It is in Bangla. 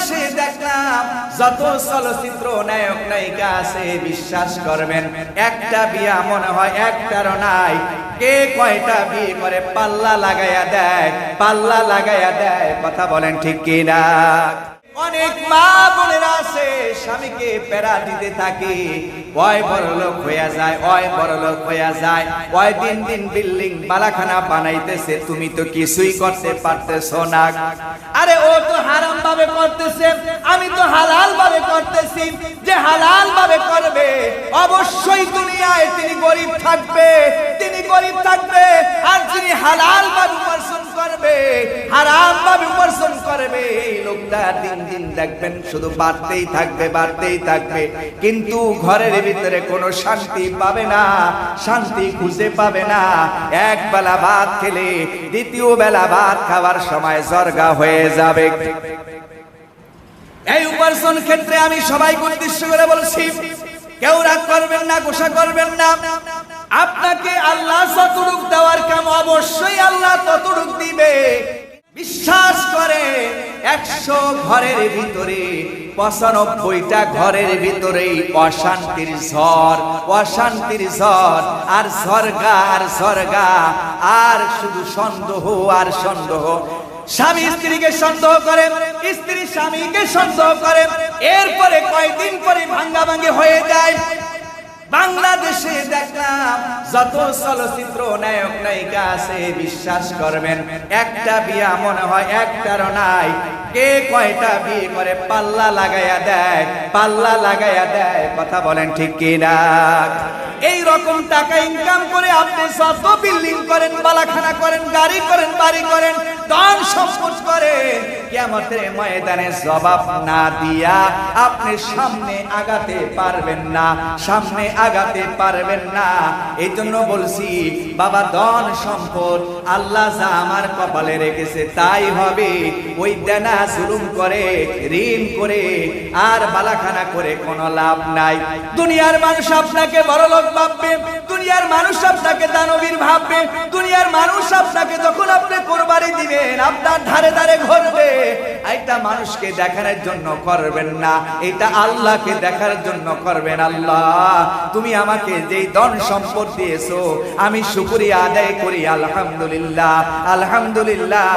বাংলাদেশে দেখলাম, যত চলচ্চিত্র নায়ক নায়িকা আছে, বিশ্বাস করবেন, একটা বিয়া মনে হয় একটারও নাই। কে কয়টা বিয়ে করে পাল্লা লাগাইয়া দেয়, পাল্লা লাগাইয়া দেয়, কথা বলেন ঠিক কিনা? অনেক মা বোনেরা আছে, স্বামীকে প্যারা দিতে থাকে। ওই বড় লোক হইয়া যায়, ওই বড় লোক হইয়া যায়। ওই দিন দিন বিল্ডিং, বালাখানা বানাইতেছে, তুমি তো কিছুই করতে পারতেছো না। আরে ও তো হারাম ভাবে করতেছে, আমি তো হালাল ভাবে করতেছি। যে হালাল ভাবে করবে, অবশ্যই দুনিয়ায় তিনি গরিব থাকবে, তিনি গরিব থাকবে, আর যিনি হালাল হারাম উপার্জন করবে এই লোকটা দিন দিন দেখবেন, শুধু বাড়তেই থাকবে বাড়তেই থাকবে। কিন্তু ঘরের ভিতরে কোনো শান্তি পাবে না, শান্তি খুঁজে পাবে না। এক বেলা ভাত খেলে দ্বিতীয় বেলা ভাত খাওয়ার সময় জর্গা হয়ে যাবে। এই উপার্জন ক্ষেত্রে আমি সবাইকে উদ্দেশ্য করে বলছি, কেউ রাগ করবেন না, গোসা করবেন না। আপনাকে আল্লাহ দেওয়ার কাম অবশ্যই আল্লাহ একশো ঘরের ভিতরে, পঁচানব্বইটা ঘরের ভিতরেই অশান্তির ঝড় অশান্তির ঝড়, আর স্বর্গা আর স্বর্গা আর শুধু সন্দেহ আর সন্দেহ। স্বামী স্ত্রীকে সন্দেহ করে স্ত্রী স্বামীকে সন্দেহ করে এরপরে কয়দিন পরে ভাঙ্গা ভাঙ্গি হয়ে যায়। বাংলাদেশে দেখলাম, যত চলচ্চিত্র নায়ক নায়িকা আছে, বিশ্বাস করবেন, একটা বিয়া মনে হয় একটারও নাই। কে কয়টা বিয়ে করে পাল্লা লাগাইয়া দেয়, পাল্লা লাগাইয়া দেয়, কথা বলেন ঠিক কিনা এই রকম টাকা ইনকাম করে আপনি যত বিল্ডিং করেন, বালাখানা করেন, গাড়ি করেন, বাড়ি করেন ধন সম্পদ করেন কেমতের ময়দানে জবাব না দিয়া আপনি সামনে আগাতে পারবেন না, সামনে আগাতে পারবেন না। এই জন্য বলছি, বাবা, ধন সম্পদ আল্লাহ যা আমার কপালে রেখেছে তাই হবে। ওই দেনা জুলুম করে, ঋণ করে, আর বালাখানা করে কোনো লাভ নাই। দুনিয়ার মানুষ আপনাকে বড় লোক ভাববে, দুনিয়ার মানুষ আপনাকে দানবীর ভাববে, দুনিয়ার মানুষ আপনাকে যখন আপনি কোরবানি দিবেন, আপনার ধারে ধারে ঘটবে। এটা মানুষকে দেখানোর জন্য করবেন না, এটা আল্লাহকে দেখার জন্য করবেন আল্লাহ। তুমি আমাকে যেই ধন সম্পদ দিয়েছ, আমি শুকরিয়া আদায় করি, আলহামদুলিল্লাহ আলহামদুলিল্লাহ।